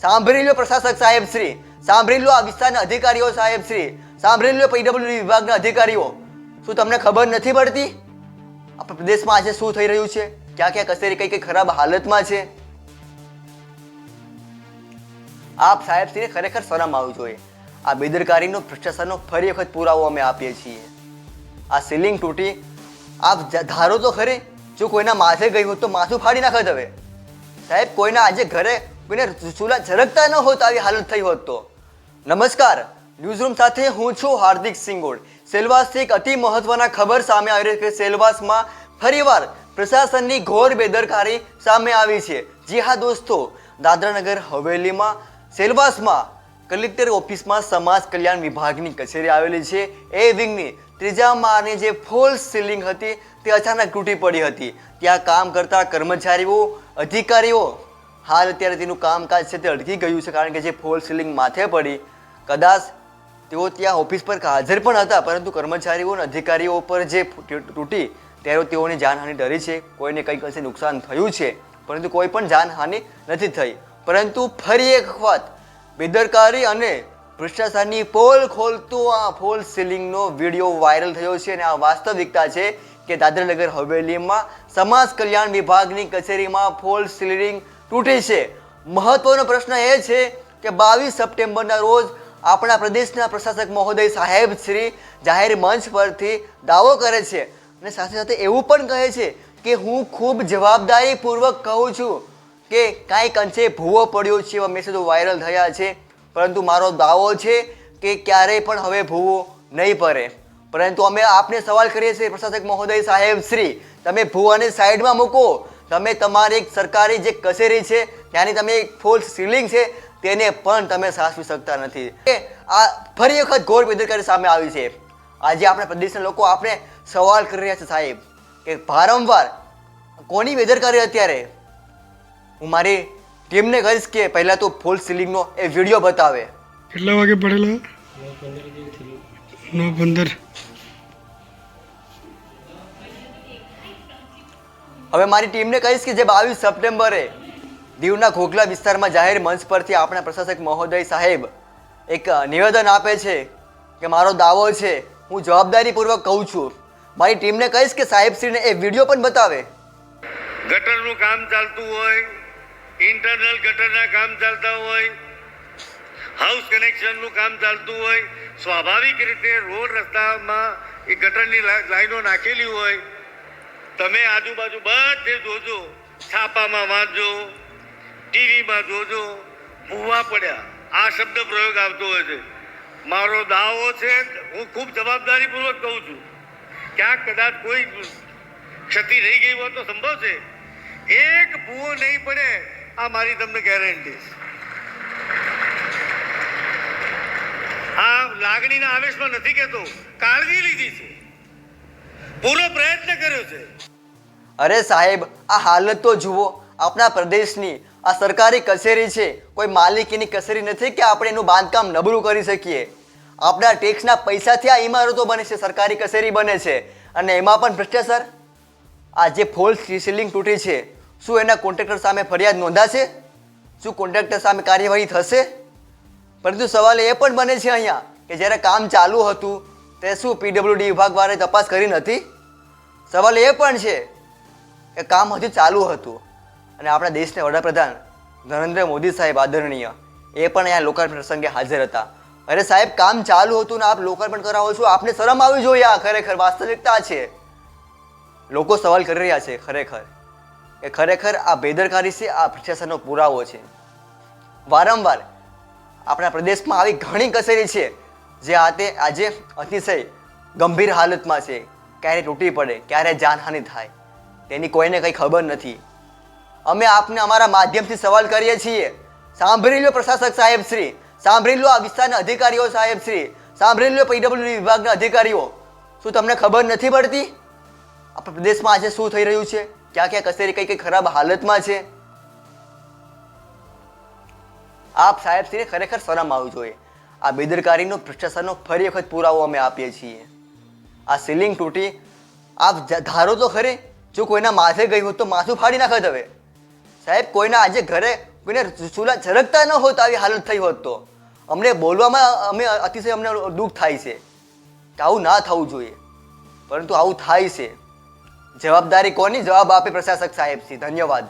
સાંભળી લો પ્રશાસક સાહેબ શ્રી સાંભળી લો આ વિસ્તારના અધિકારીઓ સાહેબ શ્રી સાંભળી લો પીડબ્લ્યુડી વિભાગના અધિકારીઓ. શું તમને ખબર નથી પડતી? આપણા પ્રદેશમાં આજે શું થઈ રહ્યું છે? ક્યાં ક્યાં કચેરી, કઈ કઈ ખરાબ હાલતમાં છે? આપ સાહેબ શ્રીને ખરેખર શરમ આવવું જોઈએ. આ બેદરકારીનો ભ્રષ્ટાચારનો ફરી વખત પુરાવો અમે આપીએ છીએ. આ સીલિંગ તૂટી, આપ ધારો તો ખરી, જો કોઈના માથે ગયું હોત તો માથું ફાડી નાખત હવે. સાહેબ, કોઈના આજે ઘરે કોઈને ચૂલા ઝરકતા ન હોત આવી હાલત થઈ હોત તો. નમસ્કાર ન્યૂઝરૂમ સાથે હું છું હાર્દિક સિંગોડ. સેલવાસથી એક અતિ મહત્વના ખબર સામે આવી રહી છે સેલવાસમાં ફરીવાર પ્રશાસનની ઘોર બેદરકારી સામે આવી છે. જી હા દોસ્તો, દાદરાનગર હવેલીમાં સેલવાસમાં કલેક્ટર ઓફિસમાં સમાજ કલ્યાણ વિભાગની કચેરી આવેલી છે. એ વિંગની ત્રીજા માળની જે ફોલ સીલિંગ હતી તે અચાનક તૂટી પડી હતી. ત્યાં કામ કરતા કર્મચારીઓ, અધિકારીઓ હાલ અત્યારે તેનું કામકાજ છે તે અટકી ગયું છે, કારણ કે જે ફોલ સીલિંગ માથે પડી, કદાચ તેઓ ત્યાં ઓફિસ પર હાજર પણ હતા, પરંતુ કર્મચારીઓ અને અધિકારીઓ પર જે તૂટી, ત્યારે તેઓની જાનહાનિ ડરી છે. કોઈને કંઈક અંશે નુકસાન થયું છે, પરંતુ કોઈ પણ જાનહાનિ નથી થઈ. પરંતુ ફરી એક વખત બેદરકારી અને ભ્રષ્ટાચારની પોલ ખોલતું આ ફોલ સીલિંગનો વીડિયો વાયરલ થયો છે અને આ વાસ્તવિકતા છે કે દાદરાનગર હવેલીમાં સમાજ કલ્યાણ વિભાગની કચેરીમાં ફોલ સીલિંગ તૂટી છે. મહત્વનો પ્રશ્ન એ છે કે બાવીસ સપ્ટેમ્બરના રોજ આપણા પ્રદેશના પ્રશાસક મહોદય સાહેબ શ્રી જાહેર મંચ પરથી દાવો કરે છે અને સાથે સાથે એવું પણ કહે છે કે હું ખૂબ જવાબદારીપૂર્વક કહું છું કે કાંઈક અંશે ભૂવો પડ્યો છે એવા મેસેજો વાયરલ થયા છે. પરંતુ મારો દાવો છે કે ક્યારેય પણ હવે ભૂવો નહીં પડે. પરંતુ અમે આપને સવાલ કરીએ છીએ પ્રશાસક મહોદય સાહેબ શ્રી, તમે ભૂવાને સાઈડમાં મૂકો. તમે તમારી એક સરકારી જે કચેરી છે ત્યાંની તમે એક ફોલ્સ સીલિંગ છે તેને પણ તમે સાચવી શકતા નથી. એ આ ફરી વખત ઘોર બેદરકારી સામે આવી છે. આજે આપણા પ્રદેશના લોકો આપણે સવાલ કરી રહ્યા છે સાહેબ કે વારંવાર કોની બેદરકારી અત્યારે? હું મારી ટીમને કહીશ કે પહેલાં તો ફોલ સીલિંગનો એ વીડિયો બતાવે. કેટલા વાગે પડેલા? નવ પંદર. હવે મારી ટીમને કહીશ કે જે બાવીસ સપ્ટેમ્બરે દીવના ઘોઘલા વિસ્તારમાં જાહેર મંચ પરથી આપણા પ્રશાસક મહોદય સાહેબ એક નિવેદન આપે છે કે મારો દાવો છે, હું જવાબદારીપૂર્વક કહું છું. મારી ટીમને કહીશ કે સાહેબશ્રીને એ વીડિયો પણ બતાવે. ગટરનું કામ ચાલતું હોય ઇન્ટરનલ ગટરના કામ ચાલતા હોય હાઉસ કનેક્શનનું કામ ચાલતું હોય, સ્વાભાવિક રીતે રોડ રસ્તામાં એ ગટરની લાઈનો નાખેલી હોય તમે આજુબાજુ બધે જોજો, છાપામાં વાંચજો, ટીવીમાં જોજો, ભૂવા પડ્યા. આ શબ્દ પ્રયોગ આવતો હોય છે. મારો દાવો છે હું ખૂબ જવાબદારીપૂર્વક કહું છું. ક્યાંક કદાચ કોઈ ક્ષતિ રહી ગઈ હોય તો સંભવ છે. એક ભૂવો નહીં પડે, આ મારી તમને ગેરંટી આ લાગણીના આવેશમાં નથી કહેતો. કાળજી લીધી છે. પૂરો પ્રયત્ન કર્યો છે. અરે સાહેબ, આ હાલત તો જુઓ. આપણા પ્રદેશની આ સરકારી કચેરી છે. કોઈ માલિકીની કચેરી નથી કે આપણે એનું બાંધકામ નબળું કરી શકીએ. આપણા ટેક્સના પૈસાથી આ ઇમારતો બને છે, સરકારી કચેરી બને છે. અને એમાં પણ ભ્રષ્ટાચાર? આ જે ફોલ્સ સીલિંગ તૂટી છે, શું એના કોન્ટ્રાક્ટર સામે ફરિયાદ નોંધાશે? શું કોન્ટ્રાક્ટર સામે કાર્યવાહી થશે? પરંતુ સવાલ એ પણ બને છે અહીંયા કે જ્યારે કામ ચાલુ હતું, તે શું પીડબ્લ્યુડી વિભાગવાળાએ તપાસ કરી નથી? સવાલ એ પણ છે કે કામ હજુ ચાલુ હતું અને આપણા દેશના વડાપ્રધાન નરેન્દ્ર મોદી સાહેબ આદરણીય એ પણ અહીંયા લોકાર્પણ પ્રસંગે હાજર હતા. અરે સાહેબ, કામ ચાલુ હતું ને આપ લોકાર્પણ કરાવો છો? આપને શરમ આવી જોઈએ આ ખરેખર? વાસ્તવિકતા છે. લોકો સવાલ કરી રહ્યા છે ખરેખર. કે ખરેખર આ બેદરકારી છે, આ ભ્રષ્ટાચારનો પુરાવો છે. વારંવાર આપણા પ્રદેશમાં આવી ઘણી કચેરી છે જે આતે આજે અતિશય ગંભીર હાલતમાં છે. ક્યારે તૂટી પડે, ક્યારે જાનહાનિ થાય, તેની કોઈને કંઈ ખબર નથી. અમે આપને અમારા માધ્યમથી સવાલ કરીએ છીએ. સાંભળી લો પ્રશાસક સાહેબ શ્રી. સાંભળી લો આ વિસ્તારના અધિકારીઓ સાહેબ શ્રી. સાંભળી લો પીડબ્લ્યુ વિભાગના અધિકારીઓ. શું તમને ખબર નથી પડતી? આપણા પ્રદેશમાં આજે શું થઈ રહ્યું છે? ક્યાં ક્યાં કચેરી કઈ કઈ ખરાબ હાલતમાં છે? આપ સાહેબ શ્રીને ખરેખર શરમ આવવી જોઈએ. આ બેદરકારીનો, ભ્રષ્ટાચારનો ફરી વખત પુરાવો અમે આપીએ છીએ. આ સીલિંગ તૂટી. આપ ધારો તો ખરી, જો કોઈના માથે ગઈ હોત તો માથું ફાડી નાખત હવે. સાહેબ, કોઈના આજે ઘરે કોઈને ચૂલા ઝરકતા ન હોત આવી હાલત થઈ હોત તો. અમને બોલવામાં અમે અતિશય અમને દુઃખ થાય છે. કે આવું ના થવું જોઈએ. પરંતુ આવું થાય છે. જવાબદારી કોની? જવાબ આપે પ્રશાસક સાહેબ શ્રી. ધન્યવાદ.